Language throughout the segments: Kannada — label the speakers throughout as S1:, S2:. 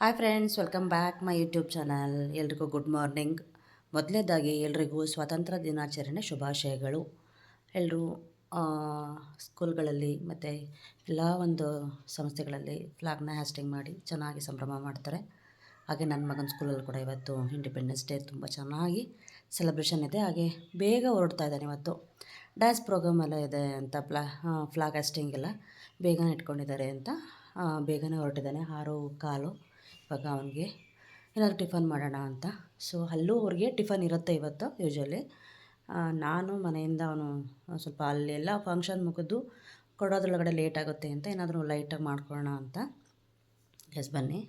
S1: Hi friends welcome back my YouTube channel ಎಲ್ರಿಗೂ ಗುಡ್ ಮಾರ್ನಿಂಗ್ ಮೊದಲನೇದಾಗಿ ಎಲ್ರಿಗೂ ಸ್ವಾತಂತ್ರ್ಯ ದಿನಾಚರಣೆ ಶುಭಾಶಯಗಳು. ಎಲ್ಲರೂ ಸ್ಕೂಲ್ಗಳಲ್ಲಿ ಮತ್ತು ಎಲ್ಲ ಒಂದು ಸಂಸ್ಥೆಗಳಲ್ಲಿ ಫ್ಲಾಗ್ನ ಹ್ಯಾಸ್ಟಿಂಗ್ ಮಾಡಿ ಚೆನ್ನಾಗಿ ಸಂಭ್ರಮ ಮಾಡ್ತಾರೆ. ಹಾಗೆ ನನ್ನ ಮಗನ ಸ್ಕೂಲಲ್ಲಿ ಕೂಡ ಇವತ್ತು ಇಂಡಿಪೆಂಡೆನ್ಸ್ ಡೇ ತುಂಬ ಚೆನ್ನಾಗಿ ಸೆಲೆಬ್ರೇಷನ್ ಇದೆ. ಹಾಗೆ ಬೇಗ ಹೊರಡ್ತಾ ಇದ್ದಾನೆ ಇವತ್ತು. ಡ್ಯಾನ್ಸ್ ಪ್ರೋಗ್ರಾಮ್ ಎಲ್ಲ ಇದೆ ಅಂತ ಪ್ಲಾ ಫ್ಲಾಗ್ ಹ್ಯಾಸ್ಟಿಂಗ್ ಎಲ್ಲ ಬೇಗನೆ ಇಟ್ಕೊಂಡಿದ್ದಾರೆ ಅಂತ ಬೇಗನೆ ಹೊರಟಿದ್ದಾನೆ. ಆರು ಕಾಲು. ಇವಾಗ ಅವನಿಗೆ ಏನಾದರೂ ಟಿಫನ್ ಮಾಡೋಣ ಅಂತ. ಸೊ ಅಲ್ಲೂ ಅವ್ರಿಗೆ ಟಿಫನ್ ಇರುತ್ತೆ ಇವತ್ತು ಯೂಶ್ವಲಿ ನಾನು ಮನೆಯಿಂದ ಅವನು ಸ್ವಲ್ಪ ಅಲ್ಲೆಲ್ಲ ಫಂಕ್ಷನ್ ಮುಗಿದು ಕೊಡೋದ್ರೊಳಗಡೆ ಲೇಟ್ ಆಗುತ್ತೆ ಅಂತ ಏನಾದರೂ ಲೈಟಾಗಿ ಮಾಡ್ಕೊಳ್ಳೋಣ ಅಂತ. ಎಸ್ ಬನ್ನಿ.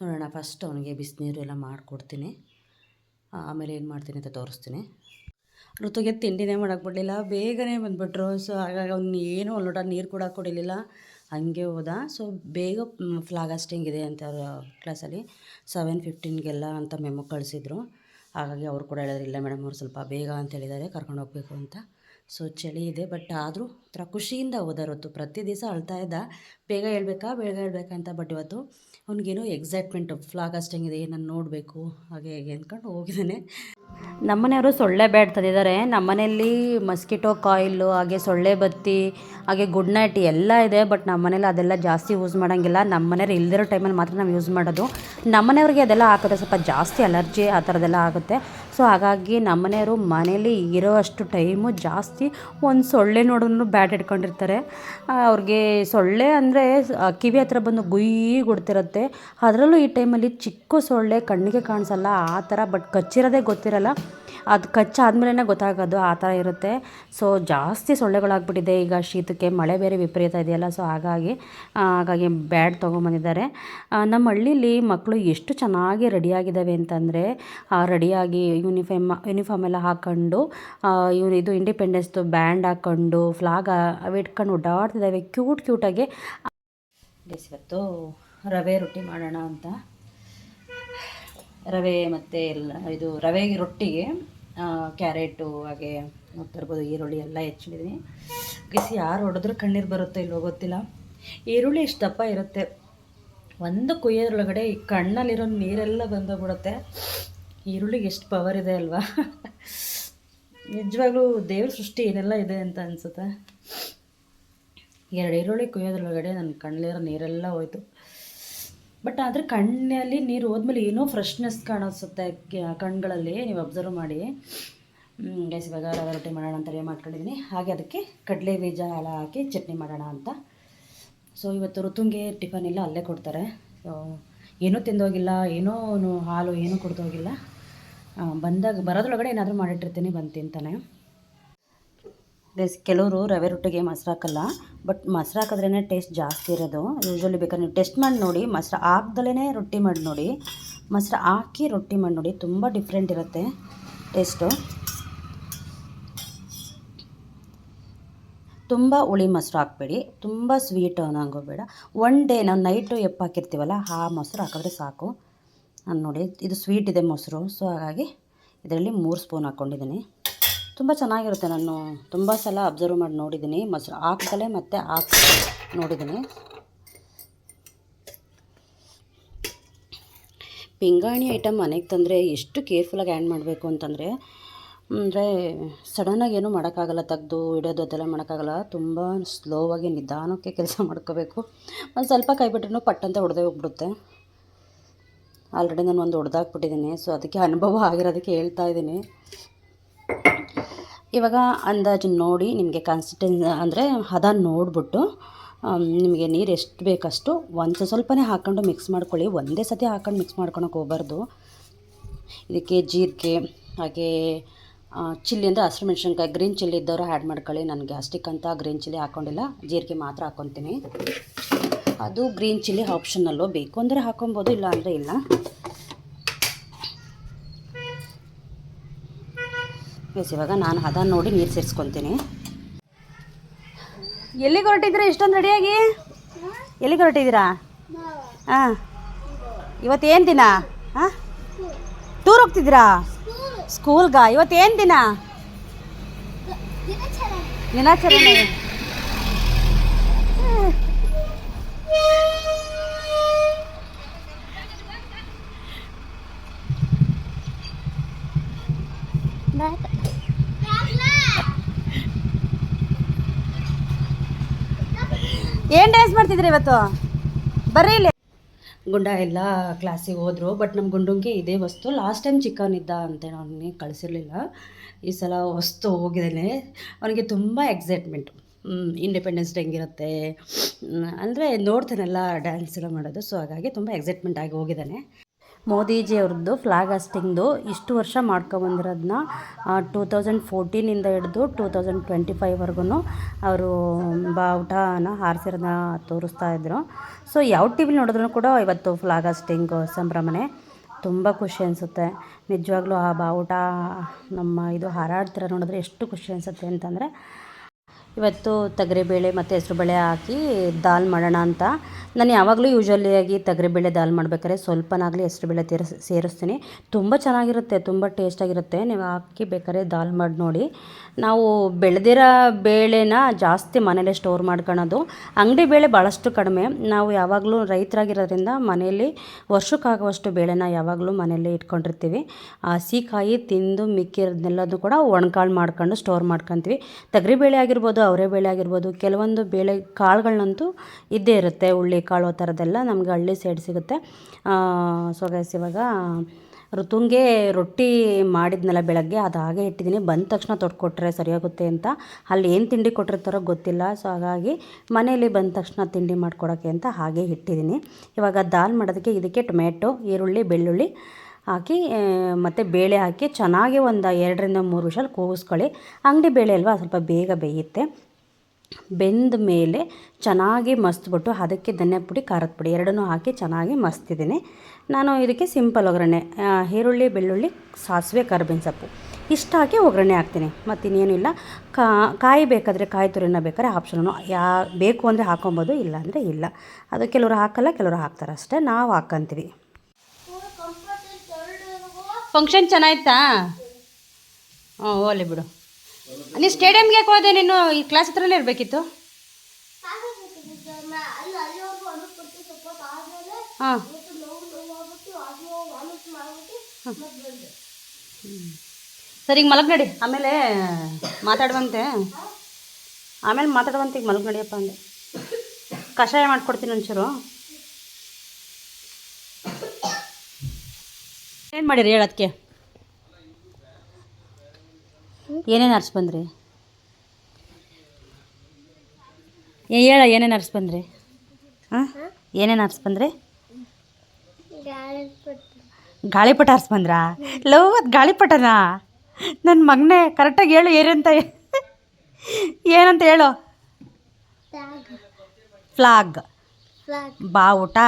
S1: ನೋಡೋಣ ಫಸ್ಟ್ ಅವನಿಗೆ ಬಿಸಿನೀರು ಎಲ್ಲ ಮಾಡಿಕೊಡ್ತೀನಿ. ಆಮೇಲೆ ಏನು ಮಾಡ್ತೀನಿ ಅಂತ ತೋರಿಸ್ತೀನಿ. ಋತುಗೆ ತಿಂಡಿನೇ ಮಾಡೋಕ್ಕೆ ಬಿಡಲಿಲ್ಲ, ಬೇಗನೆ ಬಂದುಬಿಟ್ರು. ಸೊ ಹಾಗಾಗಿ ಅವ್ನು ಏನೂ ಒಂದು ಲೋಟ ನೀರು ಕೂಡ ಕೊಡಿಲಿಲ್ಲ. ಹಂಗೆ ಹೋದ. ಸೊ ಬೇಗ ಫ್ಲಾಗ್ ಹಾಸ್ಟಿಂಗ್ ಇದೆ ಅಂತ ಕ್ಲಾಸಲ್ಲಿ ಸೆವೆನ್ ಫಿಫ್ಟೀನ್ಗೆಲ್ಲ ಅಂತ ಮೆಮೊ ಕಳಿಸಿದ್ರು. ಹಾಗಾಗಿ ಅವರು ಕೂಡ ಹೇಳಿದ್ರು, ಇಲ್ಲ ಮೇಡಮ್ ಅವ್ರು ಸ್ವಲ್ಪ ಬೇಗ ಅಂತ ಹೇಳಿದ್ದಾರೆ, ಕರ್ಕೊಂಡು ಹೋಗಬೇಕು ಅಂತ. ಸೊ ಚಳಿ ಇದೆ. ಬಟ್ ಆದರೂ ಒಂಥರ ಖುಷಿಯಿಂದ ಹೋದರೊತ್ತು ಪ್ರತಿ ದಿವಸ ಅಳ್ತಾ ಇದ್ದ. ಬೇಗ ಹೇಳ್ಬೇಕಾ ಬೇಗ ಹೇಳ್ಬೇಕಾ ಅಂತ. ಬಟ್ ಇವತ್ತು ಅವ್ನಿಗೇನೋ ಎಕ್ಸೈಟ್ಮೆಂಟು ಫ್ಲಾಗ್ ಹಾಸ್ಟಿಂಗ್ ಇದೆ ಏನನ್ನು ನೋಡಬೇಕು, ಹಾಗೆ ಹೇಗೆ ಅಂದ್ಕೊಂಡು ಹೋಗಿದ್ದಾನೆ. ನಮ್ಮನೆಯವರು ಸೊಳ್ಳೆ ಬ್ಯಾಟ್ ತಂದಿದ್ದಾರೆ. ನಮ್ಮನೆಯಲ್ಲಿ ಮಸ್ಕಿಟೋ ಕಾಯಿಲು ಹಾಗೆ ಸೊಳ್ಳೆ ಬತ್ತಿ, ಹಾಗೆ ಗುಡ್ ನೈಟ್ ಎಲ್ಲ ಇದೆ ಬಟ್ ನಮ್ಮನೇಲಿ ಅದೆಲ್ಲ ಜಾಸ್ತಿ ಯೂಸ್ ಮಾಡೋಂಗಿಲ್ಲ. ನಮ್ಮನೆಯವ್ರು ಇಲ್ದಿರೋ ಟೈಮಲ್ಲಿ ಮಾತ್ರ ನಾವು ಯೂಸ್ ಮಾಡೋದು. ನಮ್ಮನೆಯವ್ರಿಗೆ ಅದೆಲ್ಲ ಹಾಕಿದ್ರೆ ಸ್ವಲ್ಪ ಜಾಸ್ತಿ ಅಲರ್ಜಿ ಆ ಥರದ್ದೆಲ್ಲ ಆಗುತ್ತೆ. ಸೊ ಹಾಗಾಗಿ ನಮ್ಮನೆಯವರು ಮನೇಲಿ ಇರೋ ಅಷ್ಟು ಟೈಮು ಜಾಸ್ತಿ ಒಂದು ಸೊಳ್ಳೆ ನೋಡಿದ್ರು ಬ್ಯಾಟ್ ಇಟ್ಕೊಂಡಿರ್ತಾರೆ ಅವ್ರಿಗೆ ಸೊಳ್ಳೆ ಅಂದರೆ ಕಿವಿ ಹತ್ರ ಬಂದು ಗುಯ್ಯಿ ಗುಡ್ತಿರುತ್ತೆ. ಅದರಲ್ಲೂ ಈ ಟೈಮಲ್ಲಿ ಚಿಕ್ಕ ಸೊಳ್ಳೆ ಕಣ್ಣಿಗೆ ಕಾಣಿಸಲ್ಲ, ಆ ಥರ ಬಟ್ ಕಚ್ಚಿರೋದೇ ಗೊತ್ತಿರಲ್ಲ. ಅದು ಕಚ್ಚಾದ್ಮೇಲೆ ಗೊತ್ತಾಗೋದು ಆ ಥರ ಇರುತ್ತೆ. ಸೊ ಜಾಸ್ತಿ ಸೊಳ್ಳೆಗಳಾಗ್ಬಿಟ್ಟಿದೆ. ಈಗ ಶೀತಕ್ಕೆ ಮಳೆ ಬೇರೆ ವಿಪರೀತ ಇದೆಯಲ್ಲ ಸೊ ಹಾಗಾಗಿ ಹಾಗಾಗಿ ಬ್ಯಾಡ್ ತೊಗೊಂಬಂದಿದ್ದಾರೆ. ನಮ್ಮ ಹಳ್ಳೀಲಿ ಮಕ್ಕಳು ಎಷ್ಟು ಚೆನ್ನಾಗಿ ರೆಡಿಯಾಗಿದ್ದಾವೆ ಅಂತಂದರೆ ರೆಡಿಯಾಗಿ ಯೂನಿಫಾರ್ಮ್ ಯೂನಿಫಾರ್ಮ್ ಎಲ್ಲ ಹಾಕ್ಕೊಂಡು ಇವ್ರು ಇದು ಇಂಡಿಪೆಂಡೆನ್ಸ್ದು ಬ್ಯಾಂಡ್ ಹಾಕ್ಕೊಂಡು ಫ್ಲಾಗ್ ಇಟ್ಕೊಂಡು ಓಡಾಡ್ತಿದ್ದಾವೆ. ಕ್ಯೂಟ್ ಕ್ಯೂಟಾಗಿ ಇವತ್ತು ರವೆ ರೊಟ್ಟಿ ಮಾಡೋಣ ಅಂತ. ರವೆ ಮತ್ತು ಎಲ್ಲ, ಇದು ರವೆ ರೊಟ್ಟಿಗೆ ಕ್ಯಾರೆಟು, ಹಾಗೆ ತರ್ಬೋದು ಈರುಳ್ಳಿ ಎಲ್ಲ ಹೆಚ್ಚಿದ್ದೀನಿ ಬಿಸಿ ಯಾರು ಹೊಡೆದ್ರೂ ಕಣ್ಣೀರು ಬರುತ್ತೋ ಇಲ್ಲೋ ಗೊತ್ತಿಲ್ಲ. ಈರುಳ್ಳಿ ಇಷ್ಟು ದಪ್ಪ ಇರುತ್ತೆ. ಒಂದು ಕುಯ್ಯೋದ್ರೊಳಗಡೆ ಈ ಕಣ್ಣಲ್ಲಿರೋ ನೀರೆಲ್ಲ ಬಂದೋಗ್ಬಿಡುತ್ತೆ. ಈರುಳ್ಳಿಗೆ ಎಷ್ಟು ಪವರ್ ಇದೆ ಅಲ್ವಾ? ನಿಜವಾಗ್ಲೂ ದೇವ್ರ ಸೃಷ್ಟಿ ಏನೆಲ್ಲ ಇದೆ ಅಂತ ಅನಿಸುತ್ತೆ. ಎರಡು ಈರುಳ್ಳಿ ಕುಯ್ಯೋದ್ರೊಳಗಡೆ ನನ್ನ ಕಣ್ಣಲ್ಲಿರೋ ನೀರೆಲ್ಲ ಹೋಯ್ತು. ಬಟ್ ಆದರೆ ಕಣ್ಣಲ್ಲಿ ನೀರು ಹೋದ್ಮೇಲೆ ಏನೋ ಫ್ರೆಶ್ನೆಸ್ ಕಾಣಿಸುತ್ತೆ ಕಣ್ಗಳಲ್ಲಿ, ನೀವು ಅಬ್ಸರ್ವ್ ಮಾಡಿ. ಗೈಸ್ ಇವಾಗ ರವೆ ರೊಟ್ಟಿ ಮಾಡೋಣ ಅಂತ ರೆಡಿ ಮಾಡ್ಕೊಂಡಿದ್ದೀನಿ ಹಾಗೆ ಅದಕ್ಕೆ ಕಡಲೆ ಬೀಜ ಎಲ್ಲ ಹಾಕಿ ಚಟ್ನಿ ಮಾಡೋಣ ಅಂತ. ಸೊ ಇವತ್ತು ಋತುಂಗೆ ಟಿಫನ್ ಎಲ್ಲ ಅಲ್ಲೇ ಕೊಡ್ತಾರೆ. ಸೊ ಏನೂ ತಿಂದೋಗಿಲ್ಲ, ಏನೋ ಹಾಲು, ಏನೂ ಕುಡ್ದೋಗಿಲ್ಲ. ಬಂದಾಗ, ಬರೋದ್ರೊಳಗಡೆ ಏನಾದರೂ ಮಾಡಿಟ್ಟಿರ್ತೀನಿ ಬಂದು ತಿಂತಾನೆ ಗೈಸ್ ಕೆಲವರು ರವೆ ರೊಟ್ಟಿಗೆ ಮೊಸರು ಹಾಕಲ್ಲ ಬಟ್ ಮೊಸರು ಹಾಕಿದ್ರೇ ಟೇಸ್ಟ್ ಜಾಸ್ತಿ ಇರೋದು. ಯೂಶ್ವಲಿ ಬೇಕಾದ್ರೆ ನೀವು ಟೆಸ್ಟ್ ಮಾಡಿ ನೋಡಿ, ಮೊಸರು ಹಾಕ್ದಲೇ ರೊಟ್ಟಿ ಮಾಡಿ ನೋಡಿ. ಮೊಸರು ಹಾಕಿ ರೊಟ್ಟಿ ಮಾಡಿ ನೋಡಿ, ತುಂಬ ಡಿಫ್ರೆಂಟ್ ಇರುತ್ತೆ ಟೇಸ್ಟು ತುಂಬ ಹುಳಿ ಮೊಸರು ಹಾಕಬೇಡಿ, ತುಂಬ ಸ್ವೀಟ್ ಅನ್ನೋಂಗೋಬೇಡ ಒನ್ ಡೇ ನಾವು ನೈಟು ಎಪ್ಪು ಹಾಕಿರ್ತೀವಲ್ಲ, ಆ ಮೊಸರು ಹಾಕಿದ್ರೆ ಸಾಕು. ನಾನು ನೋಡಿ, ಇದು ಸ್ವೀಟ್ ಇದೆ ಮೊಸರು ಸೊ ಹಾಗಾಗಿ ಇದರಲ್ಲಿ ಮೂರು ಸ್ಪೂನ್ ಹಾಕ್ಕೊಂಡಿದ್ದೀನಿ ತುಂಬ ಚೆನ್ನಾಗಿರುತ್ತೆ ನಾನು ತುಂಬ ಸಲ ಅಬ್ಸರ್ವ್ ಮಾಡಿ ನೋಡಿದ್ದೀನಿ. ಮೊಸರು ಹಾಕ್ದಲೇ ಮತ್ತೆ ಹಾಕಿ ನೋಡಿದ್ದೀನಿ. ಪಿಂಗಾಣಿ ಐಟಮ್ ಮನೆಗೆ ತಂದರೆ ಎಷ್ಟು ಕೇರ್ಫುಲ್ಲಾಗಿ ಆ್ಯಂಡ್ ಮಾಡಬೇಕು ಅಂತಂದರೆ, ಅಂದರೆ ಸಡನ್ನಾಗಿ ಏನೂ ಮಾಡೋಕ್ಕಾಗಲ್ಲ, ತೆಗೆದು ಇಡೋದು ಅದೆಲ್ಲ ಮಾಡೋಕ್ಕಾಗಲ್ಲ. ತುಂಬ ಸ್ಲೋವಾಗಿ ನಿಧಾನಕ್ಕೆ ಕೆಲಸ ಮಾಡ್ಕೋಬೇಕು. ಒಂದು ಸ್ವಲ್ಪ ಕೈ ಬಿಟ್ರೂ ಪಟ್ಟಂತ ಹೊಡೆದೇ ಹೋಗ್ಬಿಡುತ್ತೆ. ಆಲ್ರೆಡಿ ನಾನು ಒಂದು ಹೊಡೆದಾಕ್ಬಿಟ್ಟಿದ್ದೀನಿ ಸೊ ಅದಕ್ಕೆ ಅನುಭವ ಆಗಿರೋದಕ್ಕೆ ಹೇಳ್ತಾ ಇದ್ದೀನಿ. ಇವಾಗ ಅಂದಾಜು ನೋಡಿ ನಿಮಗೆ ಕನ್ಸಿಸ್ಟೆನ್ ಅಂದರೆ ಹದ ನೋಡಿಬಿಟ್ಟು ನಿಮಗೆ ನೀರು ಎಷ್ಟು ಬೇಕಷ್ಟು ಒಂದು ಸ್ವಲ್ಪನೇ ಹಾಕ್ಕೊಂಡು ಮಿಕ್ಸ್ ಮಾಡ್ಕೊಳ್ಳಿ. ಒಂದೇ ಸತಿ ಹಾಕೊಂಡು ಮಿಕ್ಸ್ ಮಾಡ್ಕೊಳಕ್ಕೆ ಹೋಗಬಾರ್ದು. ಇದಕ್ಕೆ ಜೀರಿಗೆ, ಹಾಗೆ ಚಿಲ್ಲಿ ಅಂದರೆ ಹಸಿರು ಮೆಣಸಿನ್ಕಾಯಿ ಗ್ರೀನ್ ಚಿಲ್ಲಿ ಇದ್ದವರು ಆ್ಯಡ್ ಮಾಡ್ಕೊಳ್ಳಿ. ನಾನು ಗ್ಯಾಸ್ಟಿಕ್ ಅಂತ ಗ್ರೀನ್ ಚಿಲ್ಲಿ ಹಾಕ್ಕೊಂಡಿಲ್ಲ ಜೀರಿಗೆ ಮಾತ್ರ ಹಾಕ್ಕೊತೀನಿ ಅದು ಗ್ರೀನ್ ಚಿಲ್ಲಿ ಆಪ್ಷನಲ್ಲೂ ಬೇಕು. ಅಂದರೆ ಹಾಕೊಬೋದು ಇಲ್ಲ ಅಂದರೆ ಇಲ್ಲ. ಎಸ್ ಇವಾಗ ನಾನು ಹದ ನೋಡಿ ನೀರು ಸೇರಿಸ್ಕೊತೀನಿ. ಎಲ್ಲಿಗೆ ಹೊರಟಿದ್ದೀರಾ? ಇಷ್ಟೊಂದು ರೆಡಿಯಾಗಿ ಎಲ್ಲಿಗೆ ಹೊರಟಿದ್ದೀರಾ? ಹಾಂ. ಇವತ್ತೇನು ದಿನ? ಹಾಂ? ಟೂರ್ ಹೋಗ್ತಿದ್ದೀರಾ? ಸ್ಕೂಲ್ಗಾ ಇವತ್ತೇನು ದಿನ? ದಿನಾಚರಣೆ.
S2: ಡ್ಯಾನ್ಸ್ ಮಾಡ್ತಿದ್ರಿ ಇವತ್ತು? ಬರ್ರಿ ಇಲ್ಲಿ.
S1: ಗುಂಡ ಎಲ್ಲ ಕ್ಲಾಸಿಗೆ ಹೋದರು ಬಟ್ ನಮ್ಮ ಗುಂಡುಂಗೆ ಇದೇ ವಸ್ತು. ಲಾಸ್ಟ್ ಟೈಮ್ ಚಿಕ್ಕವನಿದ್ದ ಅಂತ ಅವನಿಗೆ ಕಳಿಸಿರ್ಲಿಲ್ಲ. ಈ ಸಲ ವಸ್ತು ಹೋಗಿದ್ದಾನೆ. ಅವನಿಗೆ ತುಂಬ ಎಕ್ಸೈಟ್ಮೆಂಟ್ ಇಂಡಿಪೆಂಡೆನ್ಸ್ ಡೇ ಹೆಂಗಿರುತ್ತೆ ಅಂದರೆ ನೋಡ್ತಾನೆಲ್ಲ ಡ್ಯಾನ್ಸ್ ಎಲ್ಲ ಮಾಡೋದು. ಸೊ ಹಾಗಾಗಿ ತುಂಬ ಎಕ್ಸೈಟ್ಮೆಂಟ್ ಆಗಿ ಹೋಗಿದ್ದಾನೆ. ಮೋದಿಜಿ ಅವ್ರದ್ದು ಫ್ಲಾಗ್ ಹಾಸ್ಟಿಂಗ್ದು ಇಷ್ಟು ವರ್ಷ ಮಾಡ್ಕೊಬಂದಿರೋದನ್ನ ಟೂ ತೌಸಂಡ್ ಫೋರ್ಟೀನಿಂದ ಹಿಡಿದು ಟೂ ತೌಸಂಡ್ ಟ್ವೆಂಟಿ ಫೈವ್ವರೆಗೂ ಅವರು ಬಾವುಟನ ಹಾರಿಸಿರೋದನ್ನ ತೋರಿಸ್ತಾ ಇದ್ರು. ಸೊ ಯಾವ ಟಿ ವಿಲಿ ನೋಡಿದ್ರು ಕೂಡ ಇವತ್ತು ಫ್ಲಾಗ್ ಹಾಸ್ಟಿಂಗು ಸಂಭ್ರಮನೆ ತುಂಬ ಖುಷಿ ಅನಿಸುತ್ತೆ. ನಿಜವಾಗ್ಲೂ ಆ ಬಾವುಟ ನಮ್ಮ ಇದು ಹಾರಾಡ್ತಿರೋ ನೋಡಿದ್ರೆ ಎಷ್ಟು ಖುಷಿ ಅನಿಸುತ್ತೆ ಅಂತಂದರೆ ಇವತ್ತು ತೊಗರಿಬೇಳೆ ಮತ್ತು ಹೆಸ್ರುಬೇಳೆ ಹಾಕಿ ದಾಲ್ ಮಾಡೋಣ ಅಂತ. ನಾನು ಯಾವಾಗಲೂ ಯೂಶ್ವಲಿಯಾಗಿ ತೊಗರಿಬೇಳೆ ದಾಲ್ ಮಾಡ್ಬೇಕಾದ್ರೆ ಸ್ವಲ್ಪನಾಗಲಿ ಹೆಸರುಬೇಳೆ ತೀರ ಸೇರಿಸ್ತೀನಿ. ತುಂಬ ಚೆನ್ನಾಗಿರುತ್ತೆ, ತುಂಬ ಟೇಸ್ಟಾಗಿರುತ್ತೆ. ನೀವು ಹಾಕಿ ಬೇಕಾದ್ರೆ ದಾಲ್ ಮಾಡಿ ನೋಡಿ. ನಾವು ಬೆಳೆದಿರೋ ಬೇಳೆನ ಜಾಸ್ತಿ ಮನೇಲೇ ಸ್ಟೋರ್ ಮಾಡ್ಕೊಳೋದು. ಅಂಗಡಿ ಬೇಳೆ ಭಾಳಷ್ಟು ಕಡಿಮೆ. ನಾವು ಯಾವಾಗಲೂ ರೈತರಾಗಿರೋದ್ರಿಂದ ಮನೆಯಲ್ಲಿ ವರ್ಷಕ್ಕಾಗುವಷ್ಟು ಬೇಳೆನ ಯಾವಾಗಲೂ ಮನೆಯಲ್ಲೇ ಇಟ್ಕೊಂಡಿರ್ತೀವಿ. ಹಸಿಕಾಯಿ ತಿಂದು ಮಿಕ್ಕಿರೋದನ್ನೆಲ್ಲದೂ ಕೂಡ ಒಣಕಾಳು ಮಾಡ್ಕೊಂಡು ಸ್ಟೋರ್ ಮಾಡ್ಕೊತೀವಿ. ತೊಗರಿಬೇಳೆ ಆಗಿರ್ಬೋದು ಅವರೆಬೇಳೆ ಆಗಿರ್ಬೋದು, ಕೆಲವೊಂದು ಬೇಳೆ ಕಾಳುಗಳನ್ನಂತೂ ಇದ್ದೇ ಇರುತ್ತೆ, ಹುಳ್ಳಿ ಕಾಳು ಆ ಥರದ್ದೆಲ್ಲ ನಮಗೆ ಹಳ್ಳಿ ಸೈಡ್ ಸಿಗುತ್ತೆ. ಸೊ ಗೈಸ್ ಇವಾಗ ಋತುಂಗೆ ರೊಟ್ಟಿ ಮಾಡಿದ್ನಲ್ಲ ಬೆಳಗ್ಗೆ, ಅದು ಹಾಗೆ ಇಟ್ಟಿದ್ದೀನಿ. ಬಂದ ತಕ್ಷಣ ತೊಟ್ಕೊಟ್ರೆ ಸರಿಯಾಗುತ್ತೆ ಅಂತ. ಅಲ್ಲಿ ಏನು ತಿಂಡಿ ಕೊಟ್ಟಿರ್ತಾರೋ ಗೊತ್ತಿಲ್ಲ ಸೊ ಹಾಗಾಗಿ ಮನೆಯಲ್ಲಿ ಬಂದ ತಕ್ಷಣ ತಿಂಡಿ ಮಾಡ್ಕೊಡೋಕ್ಕೆ ಅಂತ ಹಾಗೆ ಇಟ್ಟಿದ್ದೀನಿ. ಇವಾಗ ದಾಲ್ ಮಾಡೋದಕ್ಕೆ ಇದಕ್ಕೆ ಟೊಮೆಟೊ ಈರುಳ್ಳಿ, ಬೆಳ್ಳುಳ್ಳಿ ಹಾಕಿ ಮತ್ತು ಬೇಳೆ ಹಾಕಿ ಚೆನ್ನಾಗಿ ಒಂದು ಎರಡರಿಂದ ಮೂರು ವಿಷಲ್ ಕೂಗಿಸ್ಕೊಳ್ಳಿ. ಅಂಗಡಿ ಬೇಳೆ ಅಲ್ವಾ, ಸ್ವಲ್ಪ ಬೇಗ ಬೇಯುತ್ತೆ. ಬೆಂದ ಮೇಲೆ ಚೆನ್ನಾಗಿ ಮಸ್ತ್ಬಿಟ್ಟು ಅದಕ್ಕೆ ಧನಿಯಾ ಪುಡಿ, ಖಾರದ ಪುಡಿ ಎರಡನ್ನೂ ಹಾಕಿ ಚೆನ್ನಾಗಿ ಮಸ್ತಿದ್ದೀನಿ. ನಾನು ಇದಕ್ಕೆ ಸಿಂಪಲ್ ಒಗ್ಗರಣೆ ಈರುಳ್ಳಿ, ಬೆಳ್ಳುಳ್ಳಿ, ಸಾಸಿವೆ, ಕರ್ಬೇವಿನ ಸೊಪ್ಪು. ಇಷ್ಟು ಹಾಕಿ ಒಗ್ಗರಣೆ ಹಾಕ್ತೀನಿ. ಮತ್ತು ಇನ್ನೇನು ಇಲ್ಲ ಕಾಯಿ ಬೇಕಾದರೆ ಕಾಯಿ ತುರಿನ ಬೇಕಾದ್ರೆ ಆಪ್ಷನು ಯಾ, ಬೇಕು ಅಂದರೆ ಹಾಕೊಬೋದು ಇಲ್ಲ ಅಂದರೆ ಇಲ್ಲ. ಅದು ಕೆಲವರು ಹಾಕಲ್ಲ, ಕೆಲವರು ಹಾಕ್ತಾರೆ ಅಷ್ಟೇ. ನಾವು ಹಾಕ್ಕಂತೀವಿ ಫಂಕ್ಷನ್ ಚೆನ್ನಾಯ್ತಾ? ಹ್ಞೂ ಓಲಿ ಬಿಡು. ನೀನು ಸ್ಟೇಡಿಯಮ್ಗೆ ಯಾಕೆ ಹೋದೆ? ನೀನು ಈ ಕ್ಲಾಸ್ ಹತ್ರನೇ ಇರಬೇಕಿತ್ತು? ಹಾಂ. ಸರಿ, ಈಗ ಮಲಗ್ನಡಿ. ಆಮೇಲೆ ಮಾತಾಡುವಂತೆ. ಆಮೇಲೆ ಮಾತಾಡುವಂತೆ, ಈಗ ಮಲಗ್ ನಡಿಯಪ್ಪ ಅಂದೆ. ಕಷಾಯ ಮಾಡ್ಕೊಡ್ತೀನಿ ಒಂಚೂರು. ಏನು ಮಾಡಿರಿ ಹೇಳೋದಕ್ಕೆ ಏನೇನು ಅರ್ಸ್ ಬಂದ್ರಿ? ಏ ಹೇಳ ಏನೇನು ಅರ್ಸ್ ಬಂದ್ರಿ? ಹಾಂ ಏನೇನು ಅರ್ಸ್ ಬಂದ್ರಿ? ಗಾಳಿಪಟ ಅರ್ಸ್ ಬಂದ್ರಾ? ಲವ್ ಅದು ಗಾಳಿಪಟನಾ ನನ್ನ ಮಗನೇ ಕರೆಕ್ಟಾಗಿ ಹೇಳು ಏನಂತ ಏನಂತ ಹೇಳು? ಫ್ಲಾಗ್. ಬಾವುಟ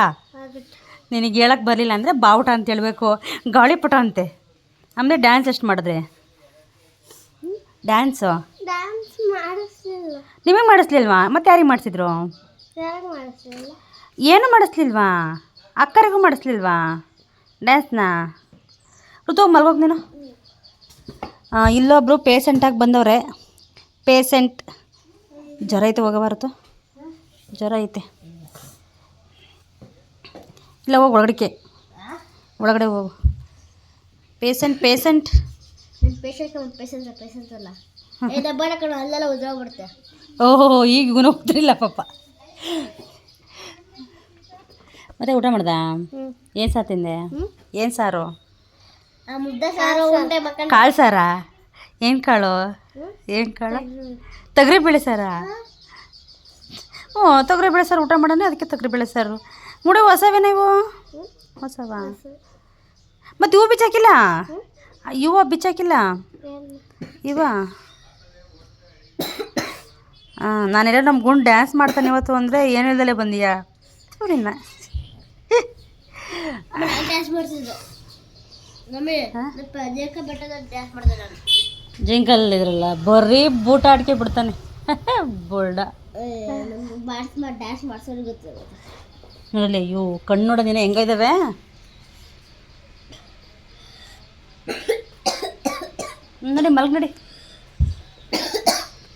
S1: ನಿನಗೆ ಹೇಳಕ್ಕೆ ಬರಲಿಲ್ಲ ಅಂದರೆ ಬಾವುಟ ಅಂತ ಹೇಳಬೇಕು. ಗಾಳಿಪಟ ಅಂತೆ. ಆಮೇಲೆ ಡ್ಯಾನ್ಸ್ ಎಷ್ಟು ಮಾಡಿದ್ರೆ? ಡ್ಯಾನ್ಸು ನಿಮಗೆ ಮಾಡಿಸ್ಲಿಲ್ವಾ? ಮತ್ತೆ ಯಾರಿಗೆ ಮಾಡಿಸಿದ್ರು? ಏನು ಮಾಡಿಸ್ಲಿಲ್ವಾ? ಅಕ್ಕರಿಗೂ ಮಾಡಿಸ್ಲಿಲ್ವಾ? ಡ್ಯಾನ್ಸ್ನ ಋತು ಮಲ್ಗೋಗಿ ನೀನು. ಇಲ್ಲೊಬ್ಬರು ಇಲ್ಲೊಬ್ರು ಪೇಸೆಂಟಾಗಿ ಬಂದವ್ರೆ. ಪೇಸೆಂಟ್ ಜ್ವರ ಐತೆ ಹೋಗಬಾರತು ಜ್ವರ ಐತೆ. ಇಲ್ಲ ಹೋಗಿ ಒಳಗಡೆಗೆ ಒಳಗಡೆ ಹೋಗು. ಪೇಸೆಂಟ್ ಪೇಸೆಂಟ್
S3: ನಿಮ್ಮ ಪೇಷಂಟ್ ಒಂದು ಪೇಷಂಟ್ ಪೇಷಂಟ್ ಅಲ್ಲ ಏ ದಬ್ಬಾಳ ಕಡೆ ಅಲ್ಲೆಲ್ಲ ಉದ್ರೋಗ್ಬಿಡುತ್ತೆ.
S1: ಓಹೋ ಈಗ ಗುಣ ಹೋಗ್ತಿಲ್ಲ ಪಾಪ. ಮತ್ತೆ ಊಟ ಮಾಡ್ದ? ಏನು ಸಾರು ತಿಂದೆ? ಏನು ಸಾರು?
S3: ಆ ಮುದ್ದೆ ಸಾರು ಉಂಡೆ ಮಕ್ಕಳು
S1: ಕಾಳು ಸಾರ? ಏನು ಕಾಳು? ಏನು ಕಾಳು? ತೊಗರಿಬೇಳೆ. ಸಾರ? ಹ್ಞೂ ತೊಗರಿಬೇಳೆ ಸಾರು ಊಟ ಮಾಡೋಣ ಅದಕ್ಕೆ ತೊಗರಿಬೇಳೆ ಸಾರು. ಮುಡಿ ಹೊಸವೇ ನೀವು? ಹೊಸವ? ಮತ್ತು ಇವು ಬಿಚ್ಚಾಕಿಲ್ಲ? ಇವ ಬಿಚ್ಚಾಕಿಲ್ಲ? ಇವ ಹಾಂ ನಾನೆಲ್ಲ ನಮ್ಮ ಗುಂಡು ಡ್ಯಾನ್ಸ್ ಮಾಡ್ತಾನೆ ಇವತ್ತು ಅಂದರೆ ಏನು ಇಲ್ದಲೇ ಬಂದೀಯಾ? ಅವ್ರಿನ್ನ.
S3: ಡ್ಯಾನ್ಸ್ ಮಾಡ್ತಿದ್ದು. ನಮ್ಮಿ ದೇಕ ಬೆಟ್ಟದ ಡ್ಯಾನ್ಸ್ ಮಾಡ್ದೆ ನಾನು.
S1: ಜಿಂಕಲ್ ಇದ್ರಲ್ಲ ಬರೀ ಬೂಟ ಆಡ್ಕೆ ಬಿಡ್ತಾನೆ. ಬೋಲ್ಡ.
S3: ಡ್ಯಾನ್ಸ್
S1: ನೋಡಲಿ ಅಯ್ಯೋ ಕಣ್ಣು ನೋಡೋದಿನ ಹೆಂಗಿದಾವೆ ನೋಡಿ, ಮಲ್ಗ್ ನೋಡಿ.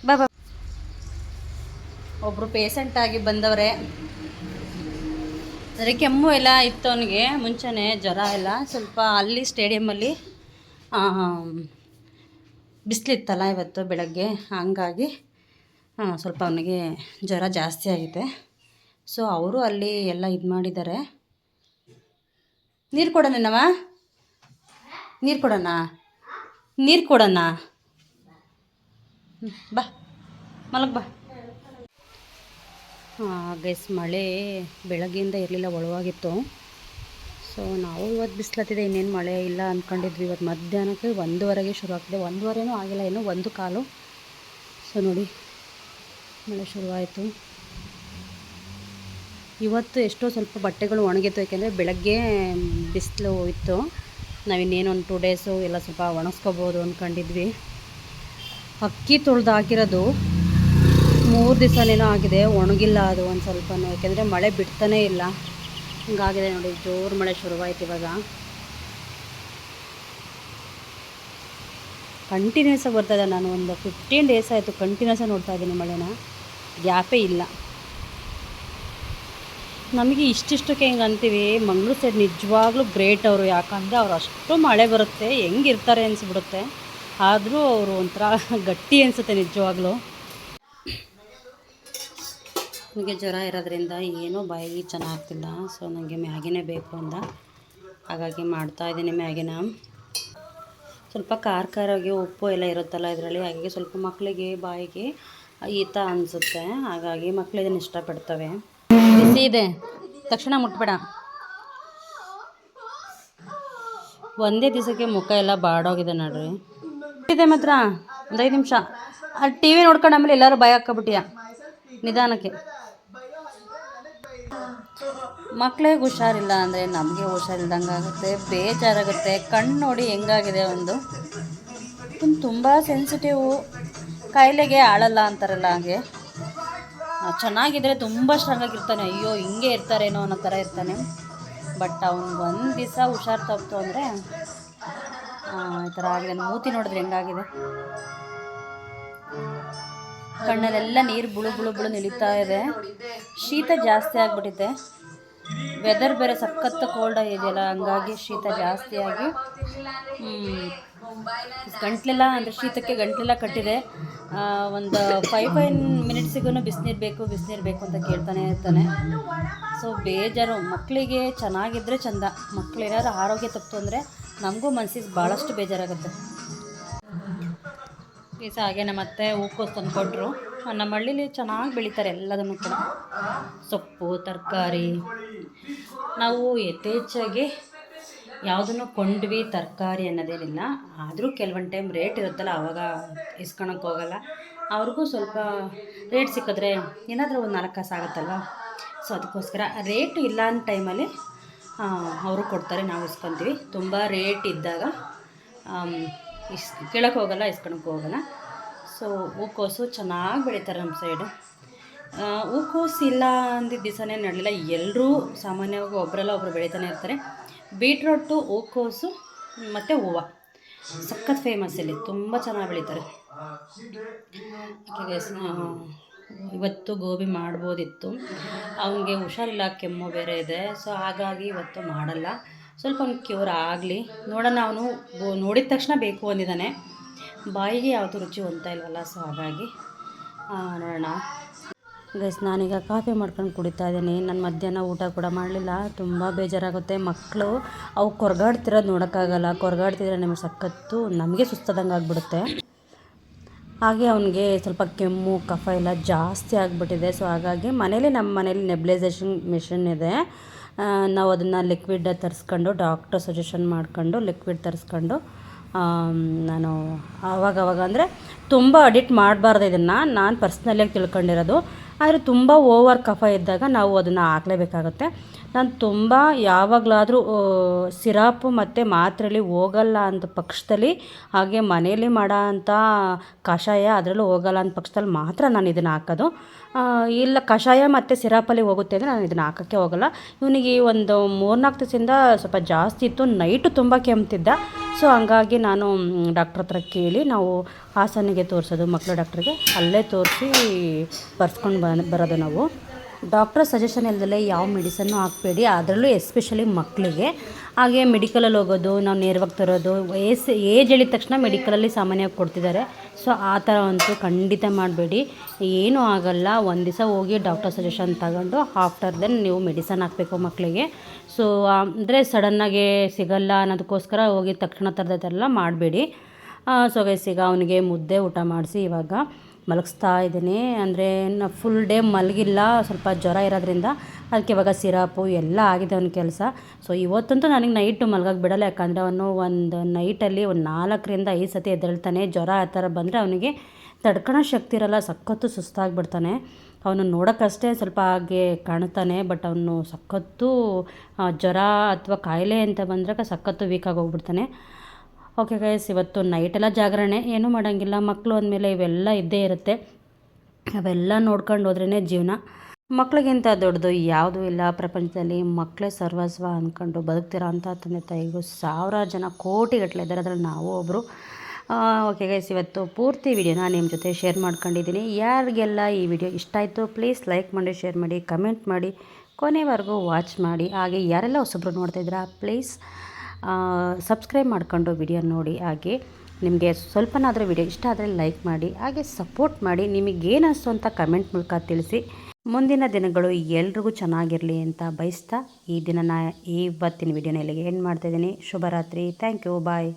S1: ಬಾ ಬಾ. ಒಬ್ಬರು ಪೇಷಂಟಾಗಿ ಬಂದವ್ರೆ. ಅದೇ ಕೆಮ್ಮು ಎಲ್ಲ ಇತ್ತು ಅವನಿಗೆ ಮುಂಚೆನೇ ಜ್ವರ ಎಲ್ಲ. ಸ್ವಲ್ಪ ಅಲ್ಲಿ ಸ್ಟೇಡಿಯಮಲ್ಲಿ ಬಿಸಿಲಿತ್ತಲ್ಲ ಇವತ್ತು ಬೆಳಗ್ಗೆ. ಹಂಗಾಗಿ ಸ್ವಲ್ಪ ಅವನಿಗೆ ಜ್ವರ ಜಾಸ್ತಿ ಆಗಿದೆ. ಸೊ ಅವರು ಅಲ್ಲಿ ಎಲ್ಲ ಇದು ಮಾಡಿದ್ದಾರೆ. ನೀರು ಕೊಡೋಣವ ನೀರು ಕೊಡೋಣ? ನೀರು ಕೊಡೋಣ? ಬಾ. ಮಲಗ ಬಾ. ಗೈಸ್ ಮಳೆ ಬೆಳಗ್ಗೆಯಿಂದ ಇರಲಿಲ್ಲ, ಒಳವಾಗಿತ್ತು. ಸೊ, ನಾವು ಇವತ್ತು ಬಿಸಿಲತ್ತಿದೆ, ಇನ್ನೇನು ಮಳೆ ಇಲ್ಲ ಅಂದ್ಕೊಂಡಿದ್ವಿ ಇವತ್ತು ಮಧ್ಯಾಹ್ನಕ್ಕೆ ಒಂದೂವರೆಗೆ ಶುರು ಆಗ್ತಿದೆ. ಒಂದೂವರೆನೂ ಆಗಿಲ್ಲ, ಇನ್ನೂ ಒಂದು ಕಾಲು. ಸೊ, ನೋಡಿ, ಮಳೆ ಶುರುವಾಯಿತು. ಇವತ್ತು ಎಷ್ಟೋ ಸ್ವಲ್ಪ ಬಟ್ಟೆಗಳು ಒಣಗಿತ್ತು, ಯಾಕೆಂದರೆ ಬೆಳಗ್ಗೆ ಬಿಸಿಲು ಇತ್ತು. ನಾವಿನ್ನೇನು ಒಂದು ಟೂ ಡೇಸು ಎಲ್ಲ ಸ್ವಲ್ಪ ಒಣಗಿಸ್ಕೋಬೋದು ಅಂದ್ಕೊಂಡಿದ್ವಿ ಅಕ್ಕಿ ತೊಳೆದು ಹಾಕಿರೋದು ಮೂರು ದಿವಸನೇನೋ ಆಗಿದೆ, ಒಣಗಿಲ್ಲ ಅದು ಒಂದು ಸ್ವಲ್ಪ ಯಾಕೆಂದರೆ ಮಳೆ ಬಿಡ್ತಾನೇ ಇಲ್ಲ. ಹಿಂಗಾಗಿದೆ ನೋಡಿ, ಜೋರು ಮಳೆ ಶುರುವಾಯ್ತು ಇವಾಗ. ಕಂಟಿನ್ಯೂಸ್ ಆಗಿ ಬರ್ತಾಯಿದೆ ನಾನು ಒಂದು ಫಿಫ್ಟೀನ್ ಡೇಸ್ ಆಯಿತು ಕಂಟಿನ್ಯೂಸ್ ಆಗಿ ನೋಡ್ತಾ ಇದ್ದೀನಿ ಮಳೆನ. ಗ್ಯಾಪೇ ಇಲ್ಲ. ನಮಗೆ ಇಷ್ಟಿಷ್ಟಕ್ಕೆ ಹೆಂಗೆ ಅಂತೀವಿ? ಮಂಗಳೂರು ಸೈಡ್ ನಿಜವಾಗ್ಲೂ ಗ್ರೇಟ್ ಅವರು. ಯಾಕಂದರೆ ಅವ್ರು ಅಷ್ಟು ಮಳೆ ಬರುತ್ತೆ ಹೆಂಗಿರ್ತಾರೆ ಅನಿಸ್ಬಿಡುತ್ತೆ. ಆದರೂ ಅವರು ಒಂಥರ ಗಟ್ಟಿ ಅನಿಸುತ್ತೆ ನಿಜವಾಗ್ಲೂ. ನನಗೆ ಜ್ವರ ಇರೋದ್ರಿಂದ ಏನೂ ಬಾಯಿಗೆ ಚೆನ್ನಾಗ್ತಿಲ್ಲ ಸೊ ನನಗೆ ಮ್ಯಾಗಿನೇ ಬೇಕು ಅಂತ. ಹಾಗಾಗಿ ಮಾಡ್ತಾಯಿದ್ದೀನಿ ಮ್ಯಾಗಿನ. ಸ್ವಲ್ಪ ಖಾರ ಖಾರಾಗಿ ಉಪ್ಪು ಎಲ್ಲ ಇರುತ್ತಲ್ಲ ಇದರಲ್ಲಿ, ಹಾಗಾಗಿ ಸ್ವಲ್ಪ ಮಕ್ಕಳಿಗೆ ಬಾಯಿಗೆ ಈತ ಅನಿಸುತ್ತೆ. ಹಾಗಾಗಿ ಮಕ್ಕಳು ಇದನ್ನು ಇಷ್ಟಪಡ್ತವೆ. ಬಿಸಿ ಇದೆ. ತಕ್ಷಣ ಮುಟ್ಬೇಡ. ಒಂದೇ ದಿವಸಕ್ಕೆ ಮುಖ ಎಲ್ಲ ಬಾಡೋಗಿದೆ ನೋಡ್ರಿ. ಇದೆ ಮಾತ್ರ, ಒಂದು ಐದು ನಿಮಿಷ. ಅಲ್ಲಿ ಟಿ ವಿ ನೋಡ್ಕೊಂಡು ಆಮೇಲೆ ಎಲ್ಲರೂ ಭಯ ಹಾಕ್ಕೊಬಿಟ್ಟಿಯ ನಿಧಾನಕ್ಕೆ. ಮಕ್ಳಿಗೆ ಹುಷಾರಿಲ್ಲ ಅಂದರೆ ನಮಗೆ ಹುಷಾರಿಲ್ದಂಗೆ ಆಗುತ್ತೆ, ಬೇಜಾರಾಗುತ್ತೆ. ಕಣ್ಣು ನೋಡಿ ಹೆಂಗಾಗಿದೆ ಒಂದು. ತುಂಬ ಸೆನ್ಸಿಟಿವ್ ಕಾಯಿಲೆಗೆ ಆಳಲ್ಲ ಅಂತಾರಲ್ಲ ಹಾಗೆ. ಆ, ಚೆನ್ನಾಗಿದ್ರೆ ತುಂಬ ಸ್ಟ್ರಾಂಗ್ ಆಗಿರ್ತಾನೆ. ಅಯ್ಯೋ ಹಿಂಗೆ ಇರ್ತಾರೇನೋ ಅನ್ನೋ ಥರ ಇರ್ತಾನೆ. ಬಟ್ ಅವ್ನಿಗೆ ಒಂದು ದಿವಸ ಹುಷಾರು ತಪ್ಪಿತು ಅಂದರೆ ಈ ಥರ ಆಗಿದೆ. ಮೂತಿ ನೋಡಿದ್ರೆ ಹೆಂಗಾಗಿದೆ? ಕಣ್ಣಲ್ಲೆಲ್ಲ ನೀರು ಬುಳು ಬುಳು ಬುಳು ನಿಲಿತಾ ಇದೆ. ಶೀತ ಜಾಸ್ತಿ ಆಗಿಬಿಟ್ಟಿದೆ. ವೆದರ್ ಬೇರೆ ಸಖತ್ತು ಕೋಲ್ಡ್ ಇದೆಯಲ್ಲ ಹಂಗಾಗಿ ಶೀತ ಜಾಸ್ತಿ ಆಗಿ ಹ್ಮ್, ಗಂಟ್ಲೆಲ್ಲ ಅಂದರೆ ಶೀತಕ್ಕೆ ಗಂಟ್ಲೆಲ್ಲ ಕಟ್ಟಿದೆ. ಒಂದು ಫೈವ್ ಫೈವ್ ಮಿನಿಟ್ಸಿಗೂ ಬಿಸಿನೀರು ಬೇಕು ಬಿಸಿನೀರು ಬೇಕು ಅಂತ ಕೇಳ್ತಾನೆ ಇರ್ತಾನೆ. ಸೊ ಬೇಜಾರು ಮಕ್ಕಳಿಗೆ ಚೆನ್ನಾಗಿದ್ದರೆ ಚಂದ. ಮಕ್ಕಳು ಏನಾದರೂ ಆರೋಗ್ಯ ತಪ್ಪು ಅಂದರೆ ನಮಗೂ ಮನಸ್ಸಿಗೆ ಭಾಳಷ್ಟು ಬೇಜಾರಾಗುತ್ತೆ. ಈ ಹಾಗೆ ನಮ್ಮ ಅತ್ತೆ ಹೂಕೋಸು ತಂದು ನಮ್ಮ ಹಳ್ಳಿಲಿ ಚೆನ್ನಾಗಿ ಬೆಳೀತಾರೆ ಎಲ್ಲದನ್ನು ಕೂಡ. ಸೊಪ್ಪು, ತರಕಾರಿ. ನಾವು ಯಥೇಚ್ಛಾಗಿ ಯಾವುದನ್ನು ಕೊಂಡ್ವಿ ತರಕಾರಿ ಅನ್ನೋದೇನಿಲ್ಲ. ಆದರೂ ಕೆಲವೊಂದು ಟೈಮ್ ರೇಟ್ ಇರುತ್ತಲ್ಲ ಆವಾಗ ಇಸ್ಕೊಳಕ್ಕೆ ಹೋಗಲ್ಲ. ಅವ್ರಿಗೂ ಸ್ವಲ್ಪ ರೇಟ್ ಸಿಕ್ಕಿದ್ರೆ ಏನಾದರೂ ಒಂದು ನಾಲ್ಕು ಕಾಸು ಆಗುತ್ತಲ್ವ? ಸೊ ಅದಕ್ಕೋಸ್ಕರ ರೇಟ್ ಇಲ್ಲ ಅಂದ ಟೈಮಲ್ಲಿ ಅವರು ಕೊಡ್ತಾರೆ, ನಾವು ಇಸ್ಕೊತೀವಿ. ತುಂಬ ರೇಟ್ ಇದ್ದಾಗ ಇಸ್ ಕೇಳೋಕ್ಕೆ ಹೋಗಲ್ಲ ಇಸ್ಕೊಳಕ್ಕೆ ಹೋಗಲ್ಲ. ಸೊ ಹೂಕೋಸು ಚೆನ್ನಾಗಿ ಬೆಳೀತಾರೆ ನಮ್ಮ ಸೈಡು. ಹೂಕೋಸು ಇಲ್ಲ ಅಂದಿದ್ದ ದಿವಸನೇ ನಡಲಿಲ್ಲ. ಎಲ್ಲರೂ ಸಾಮಾನ್ಯವಾಗಿ ಒಬ್ಬರೆಲ್ಲ ಒಬ್ಬರು ಬೆಳೀತಾನೆ ಇರ್ತಾರೆ. ಬೀಟ್ರೋಟು, ಹೂಕೋಸು ಮತ್ತು ಹೂವು. ಸಖತ್ ಫೇಮಸ್ ಇಲ್ಲಿ. ತುಂಬ ಚೆನ್ನಾಗಿ ಬೆಳೀತಾರೆ. ಇವತ್ತು ಗೋಬಿ ಮಾಡ್ಬೋದಿತ್ತು. ಅವನಿಗೆ ಹುಷಾರಿಲ್ಲ, ಕೆಮ್ಮು ಬೇರೆ ಇದೆ. ಸೊ ಹಾಗಾಗಿ ಇವತ್ತು ಮಾಡಲ್ಲ. ಸ್ವಲ್ಪ ಅವ್ನು ಕ್ಯೂರ್ ಆಗಲಿ. ನೋಡೋಣ, ಅವನು ನೋಡಿದ ತಕ್ಷಣ ಬೇಕು ಅಂದಿದ್ದಾನೆ ಬಾಯಿಗೆ ಯಾವುದು ರುಚಿ ಹೊಂತಾ ಇಲ್ವಲ್ಲ ಸೊ ಹಾಗಾಗಿ ನೋಡೋಣ. ಗೈಸ್ ನಾನೀಗ ಕಾಫಿ ಮಾಡ್ಕೊಂಡು ಕುಡಿತಾ ಇದ್ದೀನಿ. ನಾನು ಮಧ್ಯಾಹ್ನ ಊಟ ಕೂಡ ಮಾಡಲಿಲ್ಲ. ತುಂಬ ಬೇಜಾರಾಗುತ್ತೆ. ಮಕ್ಕಳು ಅವು ಕೊರಗಾಡ್ತಿರೋದು ನೋಡೋಕ್ಕಾಗಲ್ಲ. ಕೊರಗಾಡ್ತಿದ್ರೆ ನಮಗೆ ಸಖತ್ತು, ನಮಗೆ ಸುಸ್ತಾದಂಗೆ ಆಗಿಬಿಡುತ್ತೆ. ಹಾಗೆ ಅವನಿಗೆ ಸ್ವಲ್ಪ ಕೆಮ್ಮು, ಕಫ ಎಲ್ಲ ಜಾಸ್ತಿ ಆಗಿಬಿಟ್ಟಿದೆ. ಸೊ ಹಾಗಾಗಿ ಮನೇಲಿ ನಮ್ಮ ಮನೇಲಿ ನೆಬ್ಲೈಸೇಷನ್ ಮೆಷಿನ್ ಇದೆ. ನಾವು ಅದನ್ನು ಲಿಕ್ವಿಡ್ ತರಿಸ್ಕೊಂಡು ಡಾಕ್ಟರ್ ಸಜೆಷನ್ ಮಾಡ್ಕೊಂಡು ಲಿಕ್ವಿಡ್ ತರಿಸ್ಕೊಂಡು ನಾನು ಆವಾಗವಾಗ ಅಂದರೆ ತುಂಬ ಅಡಿಟ್ ಮಾಡಬಾರ್ದು ಇದನ್ನು. ನಾನು ಪರ್ಸ್ನಲಿಯಾಗಿ ತಿಳ್ಕೊಂಡಿರೋದು. ಆದರೆ ತುಂಬ ಓವರ್ ಕಫ ಇದ್ದಾಗ ನಾವು ಅದನ್ನು ಹಾಕ್ಲೇಬೇಕಾಗುತ್ತೆ. ನಾನು ತುಂಬ ಯಾವಾಗಲಾದರೂ ಸಿರಾಪು ಮತ್ತು ಮಾತ್ರೆಯಲ್ಲಿ ಹೋಗಲ್ಲ ಅಂತ ಪಕ್ಷದಲ್ಲಿ, ಹಾಗೆ ಮನೆಯಲ್ಲಿ ಮಾಡೋ ಅಂಥ ಕಷಾಯ ಅದರಲ್ಲೂ ಹೋಗಲ್ಲ ಅಂತ ಪಕ್ಷದಲ್ಲಿ ಮಾತ್ರ ನಾನು ಇದನ್ನು ಹಾಕೋದು. ಇಲ್ಲ ಕಷಾಯ ಮತ್ತು ಸಿರಾಪಲ್ಲಿ ಹೋಗುತ್ತೆ ಅಂದರೆ ನಾನು ಇದನ್ನು ಹಾಕೋಕ್ಕೆ ಹೋಗಲ್ಲ. ಇವನಿಗೆ ಒಂದು ಮೂರ್ನಾಲ್ಕು ದಿವಸದಿಂದ ಸ್ವಲ್ಪ ಜಾಸ್ತಿ ಇತ್ತು ನೈಟು ತುಂಬ ಕೆಮ್ತಿದ್ದ. ಸೊ ಹಂಗಾಗಿ ನಾನು ಡಾಕ್ಟ್ರ್ ಹತ್ರ ಕೇಳಿ ನಾವು ಹಾಸನಿಗೆ ತೋರಿಸೋದು ಮಕ್ಕಳು ಡಾಕ್ಟ್ರಿಗೆ ಅಲ್ಲೇ ತೋರಿಸಿ ಬರ್ಸ್ಕೊಂಡು ಬರೋದು ನಾವು. ಡಾಕ್ಟರ್ ಸಜೆಷನ್ ಇಲ್ಲದಲ್ಲೇ ಯಾವ ಮೆಡಿಸನ್ನು ಹಾಕಬೇಡಿ, ಅದರಲ್ಲೂ ಎಸ್ಪೆಷಲಿ ಮಕ್ಕಳಿಗೆ. ಹಾಗೆ ಮೆಡಿಕಲಲ್ಲಿ ಹೋಗೋದು, ನಾವು ನೇರವಾಗಿ ತರೋದು, ಏಸ್, ಏಜ್ ಹೇಳಿದ ತಕ್ಷಣ ಮೆಡಿಕಲಲ್ಲಿ ಸಾಮಾನ್ಯವಾಗಿ ಕೊಡ್ತಿದ್ದಾರೆ. ಸೊ, ಆ ಥರ ಅಂತೂ ಖಂಡಿತ ಮಾಡಬೇಡಿ. ಏನೂ ಆಗಲ್ಲ. ಒಂದು ದಿವಸ ಹೋಗಿ ಡಾಕ್ಟರ್ ಸಜೆಷನ್ ತಗೊಂಡು ಆಫ್ಟರ್ ದೆನ್ ನೀವು ಮೆಡಿಸನ್ ಹಾಕಬೇಕು ಮಕ್ಕಳಿಗೆ. ಸೊ, ಅಂದರೆ ಸಡನ್ನಾಗಿ ಸಿಗಲ್ಲ ಅನ್ನೋದಕ್ಕೋಸ್ಕರ ಹೋಗಿ ತಕ್ಷಣ ತರದೆಲ್ಲ ಮಾಡಬೇಡಿ. ಸೊಗೈಸಿಗ ಅವನಿಗೆ ಮುದ್ದೆ ಊಟ ಮಾಡಿಸಿ ಇವಾಗ. ಮಲಗಿಸ್ತಾ ಇದ್ದೀನಿ. ಅಂದರೆ ಫುಲ್ ಡೇ ಮಲಗಿಲ್ಲ, ಸ್ವಲ್ಪ ಜ್ವರ ಇರೋದ್ರಿಂದ ಅದಕ್ಕೆ ಇವಾಗ ಸಿರಪು ಎಲ್ಲ ಆಗಿದೆ ಅವನ ಕೆಲಸ. ಸೊ ಇವತ್ತಂತೂ ನನಗೆ ನೈಟು ಮಲಗಕ್ಕೆ ಬಿಡಲ್ಲ. ಯಾಕಂದರೆ ಅವನು ಒಂದು ನೈಟಲ್ಲಿ ಒಂದು ನಾಲ್ಕರಿಂದ ಐದು ಸತಿ ಎದ್ದೇಳ್ತಾನೆ. ಜ್ವರ ಆ ಥರ ಬಂದರೆ ಅವನಿಗೆ ತಡ್ಕೊಳೋ ಶಕ್ತಿ ಇರಲ್ಲ. ಸಖತ್ತು ಸುಸ್ತಾಗಿಬಿಡ್ತಾನೆ. ಅವನು ನೋಡೋಕ್ಕಷ್ಟೇ ಸ್ವಲ್ಪ ಹಾಗೆ ಕಾಣ್ತಾನೆ. ಬಟ್ ಅವನು ಸಖತ್ತು ಜ್ವರ ಅಥವಾ ಕಾಯಿಲೆ ಅಂತ ಬಂದಾಗ ಸಖತ್ತು ವೀಕಾಗಿ ಹೋಗ್ಬಿಡ್ತಾನೆ. ಓಕೆ ಗೈಸ್ ಇವತ್ತು ನೈಟೆಲ್ಲ ಜಾಗರಣೆ, ಏನೂ ಮಾಡೋಂಗಿಲ್ಲ. ಮಕ್ಕಳು ಅಂದಮೇಲೆ ಇವೆಲ್ಲ ಇದ್ದೇ ಇರುತ್ತೆ. ಅವೆಲ್ಲ ನೋಡ್ಕೊಂಡು ಹೋದ್ರೇ ಜೀವನ. ಮಕ್ಳಿಗಿಂತ ದೊಡ್ಡದು ಯಾವುದೂ ಇಲ್ಲ. ಪ್ರಪಂಚದಲ್ಲಿ ಮಕ್ಕಳೇ ಸರ್ವಸ್ವ ಅಂದ್ಕೊಂಡು ಬದುಕ್ತಿರೋ ಅಂಥ ತಂದೆ ತಾಯಿಗೂ ಸಾವಿರಾರು ಜನ ಕೋಟಿಗಟ್ಟಲೆ ಇದ್ದಾರೆ. ಅದರಲ್ಲಿ ನಾವು ಒಬ್ಬರು ಓಕೆ ಗೈಸ್ ಇವತ್ತು ಪೂರ್ತಿ ವಿಡಿಯೋನ ನಿಮ್ಮ ಜೊತೆ ಶೇರ್ ಮಾಡ್ಕೊಂಡಿದ್ದೀನಿ. ಯಾರಿಗೆಲ್ಲ ಈ ವಿಡಿಯೋ ಇಷ್ಟ ಆಯಿತು ಪ್ಲೀಸ್ ಲೈಕ್ ಮಾಡಿ ಶೇರ್ ಮಾಡಿ ಕಮೆಂಟ್ ಮಾಡಿ, ಕೊನೆವರೆಗೂ ವಾಚ್ ಮಾಡಿ. ಹಾಗೆ ಯಾರೆಲ್ಲ ಹೊಸಬ್ರು ನೋಡ್ತಾಯಿದ್ರಾ ಪ್ಲೀಸ್ ಸಬ್ಸ್ಕ್ರೈಬ್ ಮಾಡಿಕೊಂಡು ವಿಡಿಯೋ ನೋಡಿ ಹಾಗೆ ನಿಮಗೆ ಸ್ವಲ್ಪನಾದರೂ ವಿಡಿಯೋ ಇಷ್ಟ ಆದರೆ ಲೈಕ್ ಮಾಡಿ, ಹಾಗೆ ಸಪೋರ್ಟ್ ಮಾಡಿ ನಿಮಗೇನು ಅಂತ ಕಮೆಂಟ್ ಮೂಲಕ ತಿಳಿಸಿ. ಮುಂದಿನ ದಿನಗಳು ಎಲ್ರಿಗೂ ಚೆನ್ನಾಗಿರಲಿ ಅಂತ ಬಯಸ್ತಾ ಈ ದಿನ ನಾ ಇವತ್ತಿನ ವಿಡಿಯೋನ ಇಲ್ಲಿಗೆ ಏನು ಮಾಡ್ತಾಯಿದ್ದೀನಿ ಶುಭರಾತ್ರಿ. Thank you bye